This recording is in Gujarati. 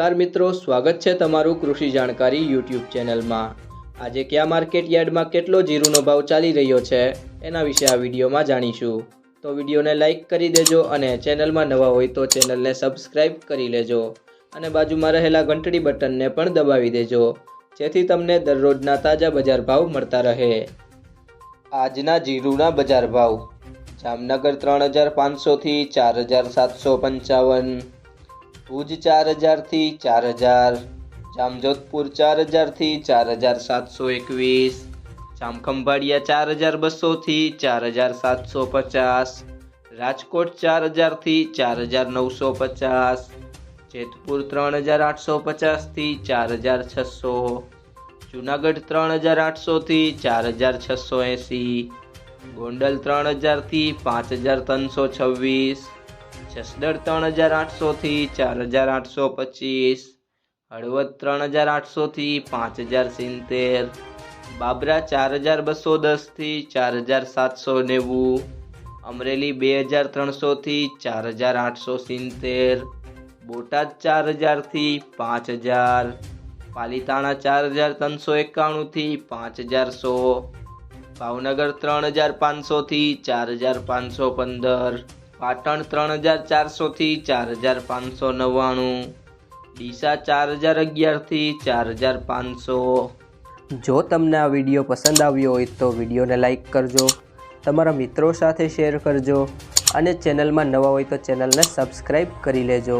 નમસ્કાર મિત્રો, સ્વાગત છે તમારું કૃષિ જાણકારી યુટ્યુબ ચેનલમાં. આજે કયા માર્કેટ યાર્ડમાં કેટલો જીરુનો ભાવ ચાલી રહ્યો છે એના વિશે આ વિડીયોમાં જાણીશું. તો વિડીયોને લાઇક કરી દેજો અને ચેનલમાં નવા હોય તો ચેનલને સબસ્ક્રાઇબ કરી લેજો અને બાજુમાં રહેલા ઘંટડી બટનને પણ દબાવી દેજો, જેથી તમને દરરોજના તાજા બજાર ભાવ મળતા રહે. આજના જીરુના બજાર ભાવ, જામનગર ત્રણ હજાર પાંચસોથી ચાર હજાર સાતસો પંચાવન ભુજ ચાર હજારથી ચાર હજાર, જામજોધપુર ચાર હજારથી ચાર હજાર સાતસો એકવીસ, જામખંભાળિયા ચાર હજાર બસોથી ચાર હજાર સાતસો પચાસ, રાજકોટ ચાર હજારથી ચાર હજાર નવસો પચાસ, જેતપુર ત્રણ હજાર આઠસો પચાસથી ચાર હજાર છસો, જુનાગઢ ત્રણ હજાર આઠસોથી ચાર હજાર છસો એંસી, ગોંડલ ત્રણ હજારથી પાંચ હજાર ત્રણસો છવ્વીસ જસદણ ત્રણ હજાર આઠસોથી ચાર હજાર આઠસો પચીસ, હળવદ ત્રણ હજાર આઠસોથી પાંચ હજાર સિત્તેર, બાબરા ચાર હજાર બસો દસથી ચાર હજાર સાતસો નેવું, અમરેલી બે હજાર ત્રણસોથી ચાર હજાર આઠસો સિત્તેર, બોટાદ ચાર હજારથી પાંચ હજાર, પાલીતાણા ચાર હજાર ત્રણસો એકાણુંથી પાંચ હજાર સો, ભાવનગર ત્રણ હજાર પાંચસોથી ચાર હજાર પાંચસો પંદર પાટણ ત્રણ હજાર ચારસોથી ચાર હજાર પાંચસો નવ્વાણું. ડીસા ચાર હજાર અગિયારથી ચાર હજાર પાંચસો. જો તમને આ વીડિયો પસંદ આવ્યો હોય તો વિડીયોને લાઈક કરજો, તમારા મિત્રો સાથે શેર કરજો અને ચેનલમાં નવા હોય તો ચેનલને સબસ્ક્રાઈબ કરી લેજો.